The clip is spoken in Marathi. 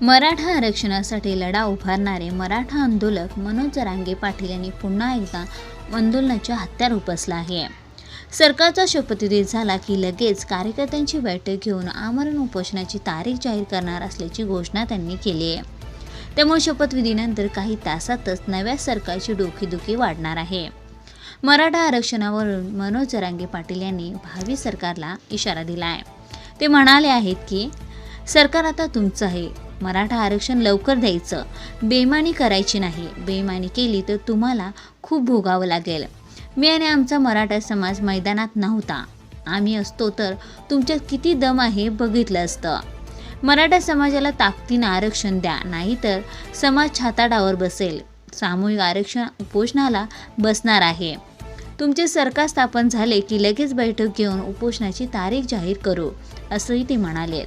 मराठा आरक्षणासाठी लढा उभारणारे मराठा आंदोलक मनोज रांगे पाटील यांनी पुन्हा एकदा आंदोलनाच्या हत्यार उपसला आहे. सरकारचा शपथविधी झाला की लगेच कार्यकर्त्यांची बैठक घेऊन आमरण उपोषणाची तारीख जाहीर करणार असल्याची घोषणा त्यांनी केली आहे. त्यामुळे शपथविधीनंतर काही तासातच नव्या सरकारची डोकेदुखी वाढणार आहे. मराठा आरक्षणावरून मनोज जरांगे पाटील यांनी भावी सरकारला इशारा दिला आहे ते म्हणाले आहेत की सरकार आता तुमचं आहे. मराठा आरक्षण लवकर द्यायचं. बेमानी करायची नाही. बेमानी केली तर तुम्हाला खूप भोगावं लागेल. मी आणि आमचा मराठा समाज मैदानात नव्हता. आम्ही असतो तर तुमच्यात किती दम आहे बघितलं असतं. मराठा समाजाला ताकदीनं आरक्षण द्या नाहीतर समाज छाताडावर बसेल. सामूहिक आरक्षण उपोषणाला बसणार आहे. तुमचे सरकार स्थापन झाले की लगेच बैठक घेऊन उपोषणाची तारीख जाहीर करू असंही ते म्हणाले.